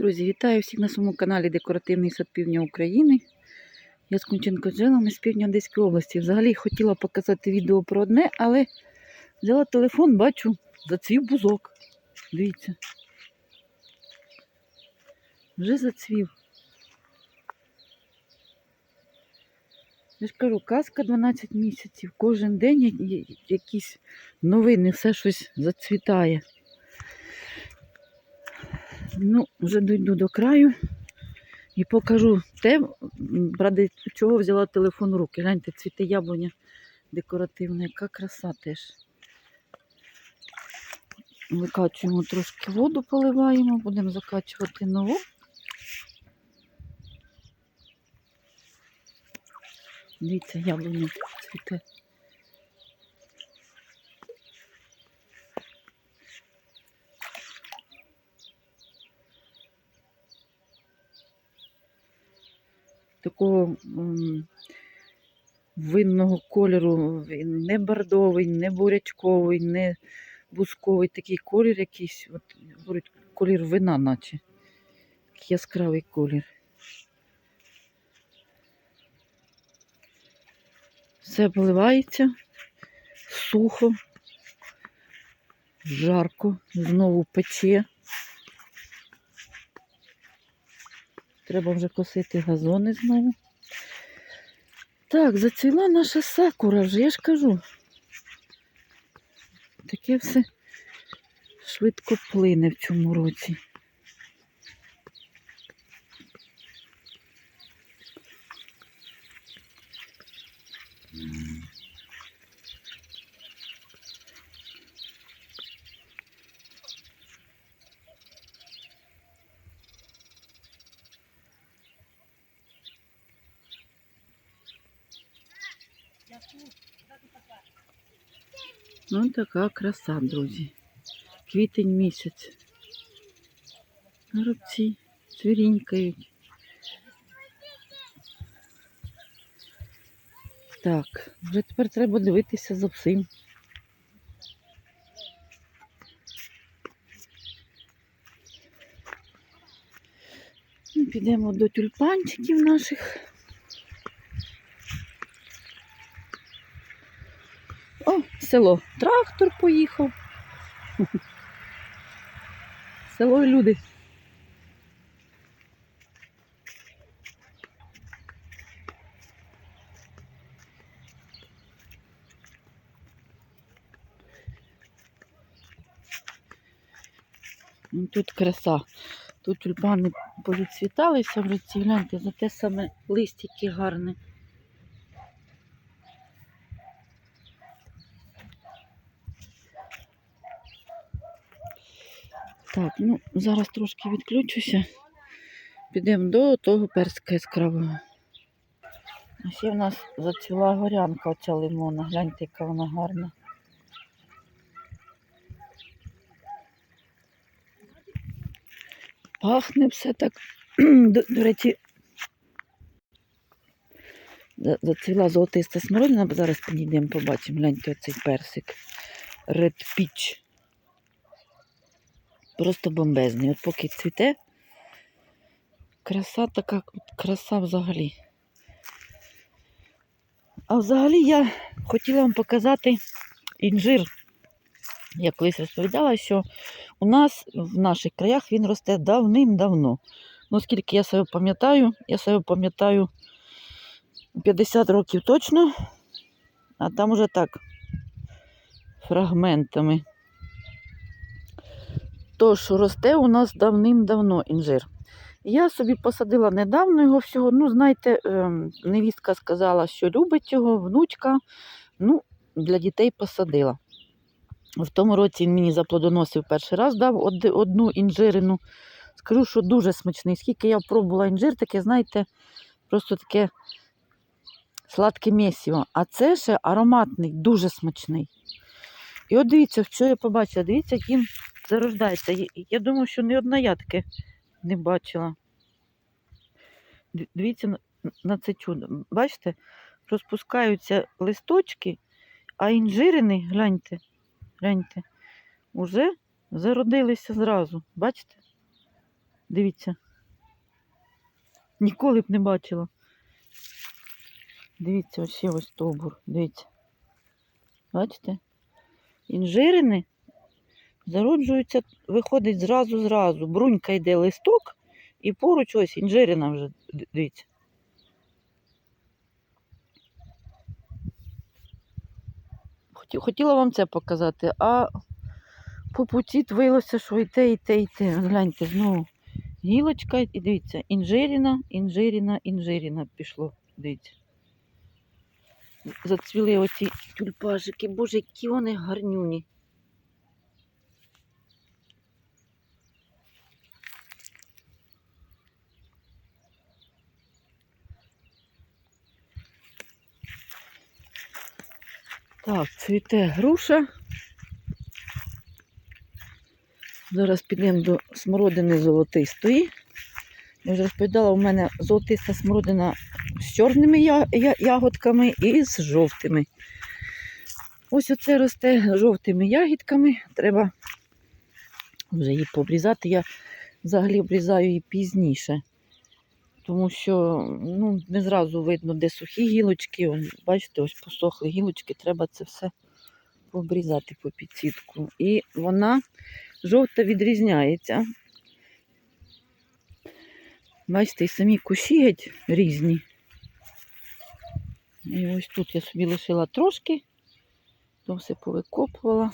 Друзі, вітаю всіх на своєму каналі Декоративний сад Півдня України. Я з Кунченко Джелами з півдня Одеської області. Взагалі хотіла показати відео про одне, але взяла телефон, бачу, зацвів бузок. Дивіться. Вже зацвів. Я ж кажу, казка 12 місяців. Кожен день якісь новини, все щось зацвітає. Ну, вже дійду до краю і покажу те, ради чого взяла телефон в руки. Гляньте, цвіте яблуня декоративна, яка краса теж. Викачуємо трошки воду, поливаємо, будемо закачувати нову. Дивіться, яблуня цвіте. Такого винного кольору. Він не бордовий, не бурячковий, не бусковий. Такий колір якийсь, от, говорять, колір вина, наче. Такий яскравий колір. Все поливається сухо, жарко, знову пече. Треба вже косити газони знову. Так, зацвіла наша сакура вже, я ж кажу. Таке все швидко плине в цьому році. Ну, така краса, друзі. Квітень місяць. Горобці цвірінькають. Так, вже тепер треба дивитися за всім. Підемо до тюльпанчиків наших. О, село. Трактор поїхав. Село і люди. Ну, Тут краса. Тут тюльпани повідцвіталися вже ці, гляньте, за те саме листики гарне. Так, ну зараз трошки відключуся. Підемо до того перська яскравого. А ще в нас зацвіла горянка оця лимона. Гляньте, яка вона гарна. Пахне все так. До, до речі, зацвіла золотиста смородина, зараз підійдемо, побачимо. Гляньте оцей персик. Red Peach. Просто бомбезний. От поки цвіте, краса така, краса взагалі. А взагалі я хотіла вам показати інжир. Я колись розповідала, що у нас в наших краях він росте давним-давно. Ну, скільки я себе пам'ятаю, я себе пам'ятаю 50 років точно, а там уже так, фрагментами. Тож росте у нас давним-давно інжир. Я собі посадила недавно його всього. Ну, знаєте, ем, невістка сказала, що любить його, внучка. Ну, для дітей посадила. В тому році він мені заплодоносив перший раз, дав одну інжирину. Скажу, що дуже смачний. Скільки я пробувала інжир, таке, знаєте, просто таке сладке місіво. А це ще ароматний, дуже смачний. І от дивіться, що я побачила. Дивіться, він зарождається. Я- думаю, що ні одна я таке не бачила. Дивіться на це чудо. Бачите, розпускаються листочки, а інжирини, гляньте, гляньте, уже зародилися зразу. Бачите? Дивіться. Ніколи б не бачила. Дивіться, ось ще ось стовбур. Дивіться. Бачите? Інжирини зароджуються, виходить зразу-зразу. Брунька йде листок, і поруч ось інжирина вже. Дивіться. Хотіла вам це показати, а по путі виявилося, що і те, і те, і те. Гляньте, знову гілочка, і дивіться, інжиріна, інжиріна, інжиріна пішло. Дивіться. Зацвіли оці тюльпашики. Боже, які вони гарнюні. Так, цвіте груша. Зараз підемо до смородини золотистої. Я вже розповідала, у мене золотиста смородина з чорними ягодками і з жовтими. Ось оце росте жовтими ягідками. Треба вже її пообрізати. Я взагалі обрізаю її пізніше. Тому що ну, не зразу видно, де сухі гілочки. Он, бачите, ось посохли гілочки, треба це все пообрізати по підсітку. І вона жовта відрізняється. Бачите, і самі кущі геть різні. І ось тут я собі лишила трошки, то все повикопувала.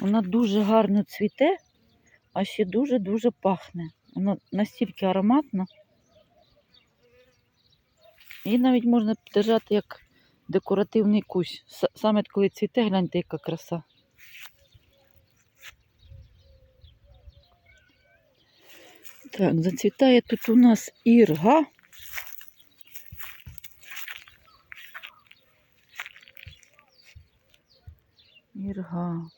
Вона дуже гарно цвіте, а ще дуже-дуже пахне. Вона настільки ароматна. Її навіть можна держати як декоративний кущ. Саме коли цвіте, гляньте, яка краса. Так, зацвітає тут у нас ірга. Ірга.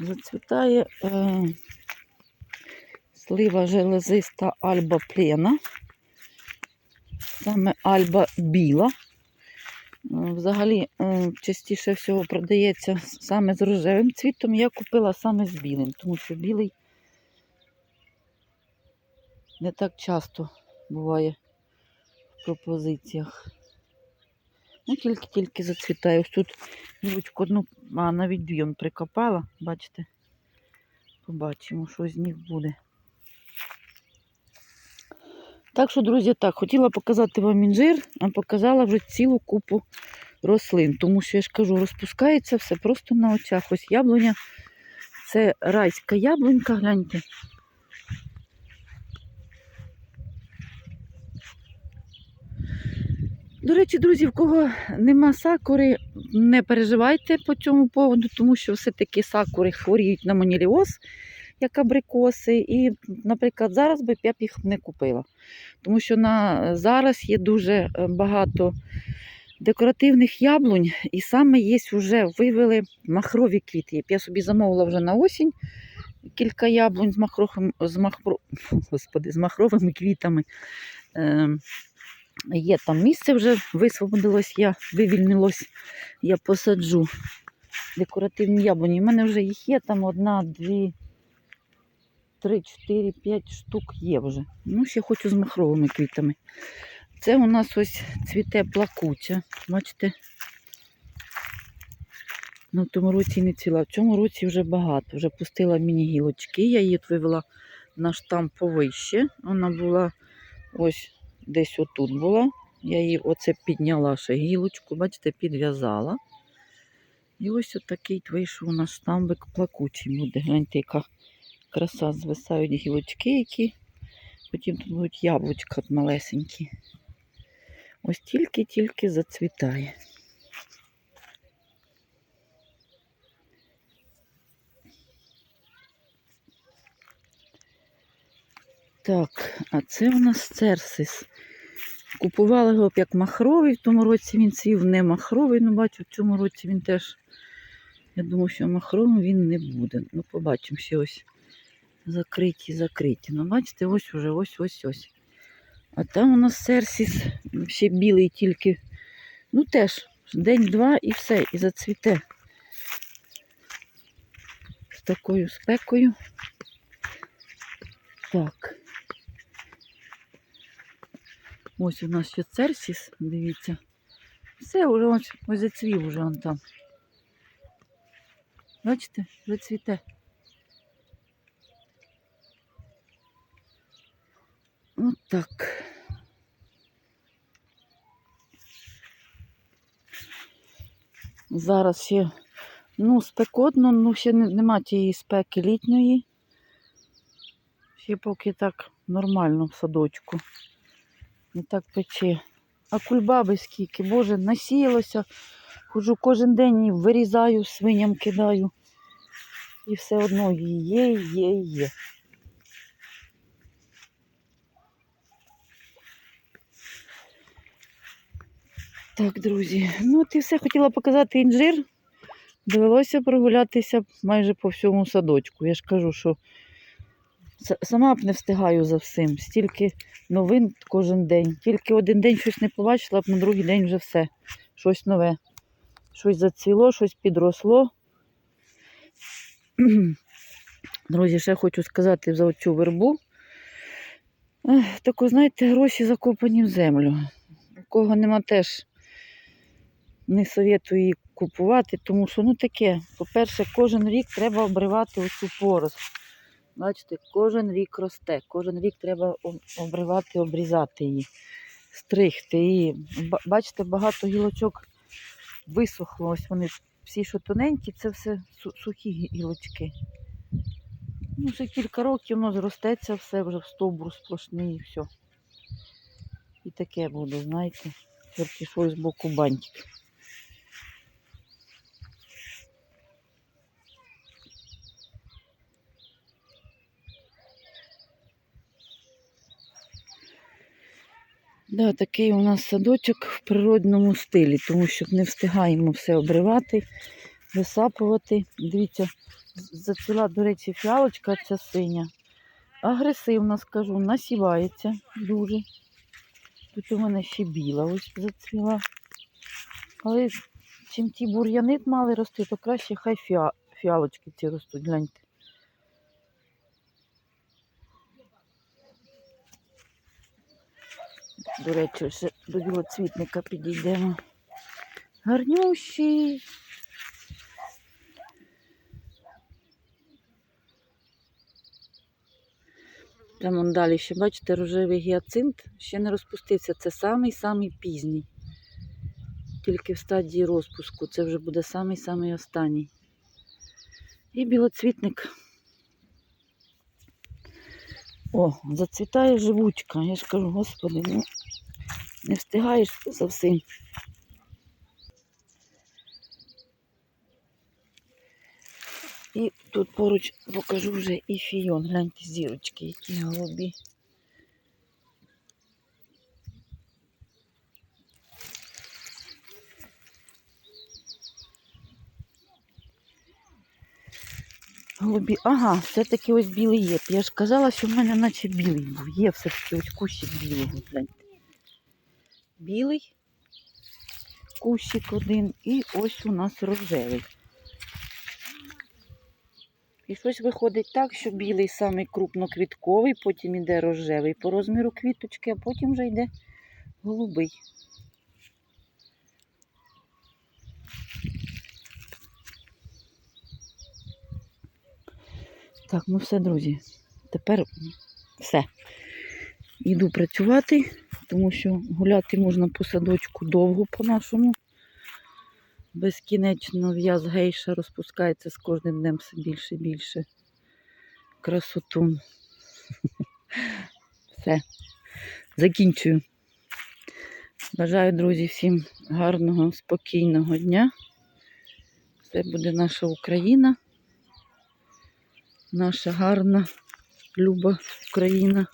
Зацвітає е, слива железиста альба плена. Саме альба біла. Е, Взагалі е, частіше всього продається саме з рожевим цвітом. Я купила саме з білим, тому що білий не так часто буває в пропозиціях. Ну, тільки-тільки зацвітає. Ось тут гілочку одну, а навіть дві он прикопала, бачите? Побачимо, що з них буде. Так що, друзі, так, хотіла показати вам інжир, а показала вже цілу купу рослин. Тому що я ж кажу, розпускається все просто на очах. Ось яблуня. Це райська яблунька, гляньте. До речі, друзі, в кого нема сакури, не переживайте по цьому поводу, тому що все-таки сакури хворіють на моніліоз, як абрикоси. І, наприклад, зараз би я б їх не купила. Тому що на зараз є дуже е, багато декоративних яблунь, і саме є вже вивели махрові квіти. Я собі замовила вже на осінь кілька яблунь з махровим, з махро, господи, з махровими квітами. Ем, Є там місце вже висвободилось, я вивільнилось, я посаджу декоративні яблуні. У мене вже їх є там одна, дві, три, чотири, п'ять штук є вже. Ну, ще хочу з махровими квітами. Це у нас ось цвіте плакуча. Бачите? Ну, в тому році не ціла. В цьому році вже багато. Вже пустила міні-гілочки. Я її вивела на штамп повище. Вона була ось десь отут була. Я її оце підняла ще гілочку, бачите, підв'язала. І ось отакий вийшов у нас штамбик плакучий буде. Гляньте, яка краса звисають гілочки, які. Потім тут будуть яблучка малесенькі. Ось тільки-тільки зацвітає. Так, а це у нас церсис. Купували його як махровий, в тому році він цвів не махровий, ну бачу, в цьому році він теж, я думаю, що махровим він не буде. Ну, побачимо ще ось закриті, закриті. Ну, бачите, ось уже ось ось ось. А там у нас серсіс ще білий тільки. Ну теж день-два і все, і зацвіте. З такою спекою. Так. Ось у нас ще церсіс, дивіться. Все, вже ось, ось зацвів уже он там. Бачите, вже цвіте. От так. Зараз ще ну, спекотно, ну ще нема тієї спеки літньої. Ще поки так нормально в садочку. Не так пече. А кульбаби скільки, боже, насіялося. Ходжу кожен день і вирізаю, свиням кидаю. І все одно її є, є, є. Так, друзі, ну от і все хотіла показати інжир. Довелося прогулятися майже по всьому садочку. Я ж кажу, що сама б не встигаю за всім. Стільки новин кожен день. Тільки один день щось не побачила, б на другий день вже все. Щось нове. Щось зацвіло, щось підросло. Друзі, ще хочу сказати за цю вербу. Ех, Таку, знаєте, гроші закопані в землю. У кого нема теж не советую її купувати, тому що ну таке, по-перше, кожен рік треба обривати оцю поросль. Бачите, кожен рік росте, кожен рік треба обривати, обрізати її, стригти її. Бачите, багато гілочок висохло. Ось вони всі, що тоненькі, це все сухі гілочки. Ну, вже кілька років воно зростеться все вже в стовбур сплошний і все. І таке буде, знаєте, тільки щось з боку бантик. Да, такий у нас садочок в природному стилі, тому що не встигаємо все обривати, висапувати. Дивіться, зацвіла, до речі, фіалочка ця синя. Агресивно скажу, насівається дуже. Тут у мене ще біла ось зацвіла. Але чим ті бур'яни мали рости, то краще хай фіалочки ці ростуть, гляньте. До речі, ще до білоцвітника підійдемо. Гарнющий. Там он далі ще, бачите, рожевий гіацинт ще не розпустився. Це самий-самий пізній. Тільки в стадії розпуску. Це вже буде самий-самий останній. І білоцвітник. О, зацвітає живучка. Я ж кажу, господи, ну не встигаєш за всім. І тут поруч покажу вже і фіон. Гляньте, зірочки, які голубі. Голубі. Ага, все-таки ось білий є. Я ж казала, що в мене наче білий був. Є все-таки ось кущик білого. Гляньте. Білий кущик один і ось у нас рожевий. І щось виходить так, що білий самий крупноквітковий, потім йде рожевий по розміру квіточки, а потім вже йде голубий. Так, ну все, друзі. Тепер все. Йду працювати, тому що гуляти можна по садочку довго по-нашому. Безкінечно в'яз гейша розпускається з кожним днем все більше і більше. Красотун. Все. Закінчую. Бажаю, друзі, всім гарного, спокійного дня. Це буде наша Україна. Наша гарна, люба Україна.